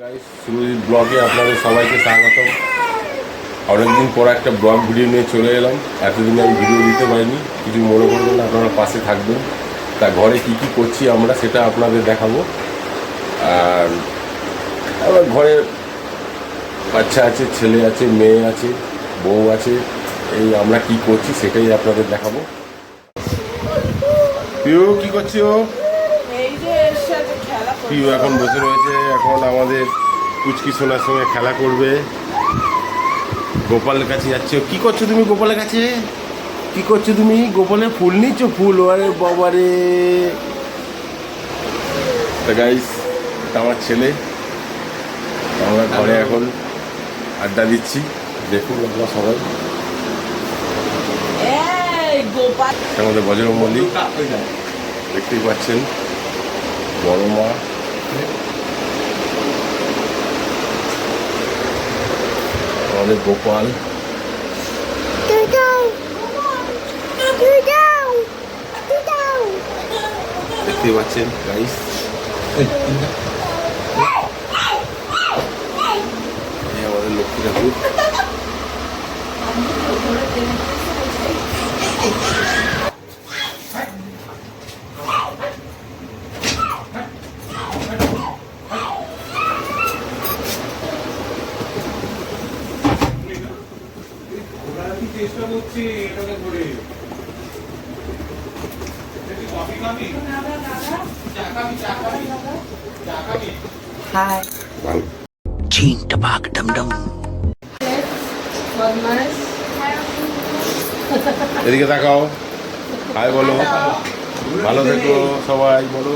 সুরজিৎ ব্লগে আপনাদের সবাইকে স্বাগতম। অনেকদিন পর একটা ব্লগ ভিডিও নিয়ে চলে এলাম। এতদিন আমি ভিডিও দিতে পারিনি। কিছু মনে করবেন না আপনারা পাশে থাকবেন। তা ঘরে কি কি করছি আমরা সেটা আপনাদের দেখাবো। আর আমার ঘরে বাচ্চা আছে ছেলে আছে মেয়ে আছে বউ আছে। এই আমরা কি করছি সেটাই আপনাদের দেখাবো। পিউ কি করছ করছে। পিউ এখন বসে রয়েছে। এখন আমাদের পুচকি সোনার সঙ্গে খেলা করবে। গোপালের কাছে যাচ্ছে। কি করছ তুমি গোপালের কাছে? কি করছ তুমি? গোপালের ফুল নিচ্ছ? ফুল? আরে বাবারে তা গাইস আমার ছেলে। আমরা ঘরে এখন আড্ডা দিচ্ছি। দেখুন আপনারা সবাই। এই গোপাল। আমাদের বজরঙ্গলি দেখতেই পাচ্ছেন। বড় মা। আমাদের গোপাল। দেখতে পাচ্ছেন গাইস এই আমাদের লক্ষ্মী ঠাকুর চেষ্টা করছি এটাকে ধরে। হাই এদিকে তাকাও। হাই বলো। ভালো থেকো সবাই বলো।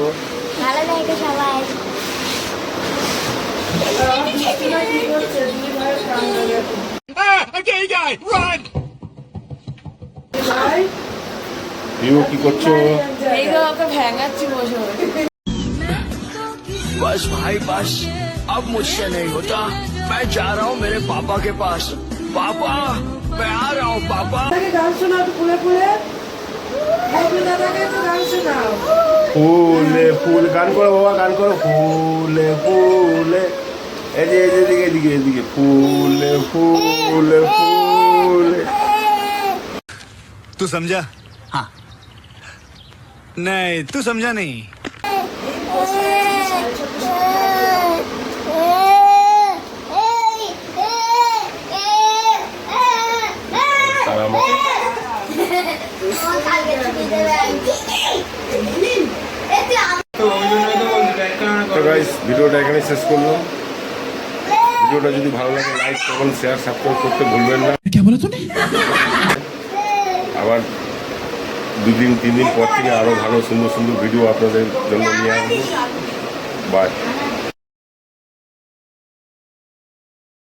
ভালো থাকে সবাই। প্রিয় কি করছো এই তো ওকে ভেঙাচ্ছি বসে বসে। बस भाई बस अब मुझसे नहीं होता मैं जा रहा हूँ मेरे पापा के पास पापा मैं आ रहा हूँ पापा দাদাকে গান শোনাও তো ফুলে ফুলে গোপী দাদাকে একটু গান শোনাও ফুলে ফুল গান করো বাবা গান করো ফুলে ফুলে এই যে এই যে এদিকে এদিকে এদিকে ফুলে ফুলে ফুলে तू समझा हाँ नहीं तू समझा नहीं আর আমাকে তো গাইস ভিডিওটা এখানে শেষ করলাম ভিডিওটা যদি ভালো লাগে লাইক কমেন্ট শেয়ার সাবস্ক্রাইব করতে ভুলবেন না আবার দুদিন তিন দিন পর থেকে আরও ভালো সুন্দর সুন্দর ভিডিও আপনাদের জন্য নিয়ে আসব। বাই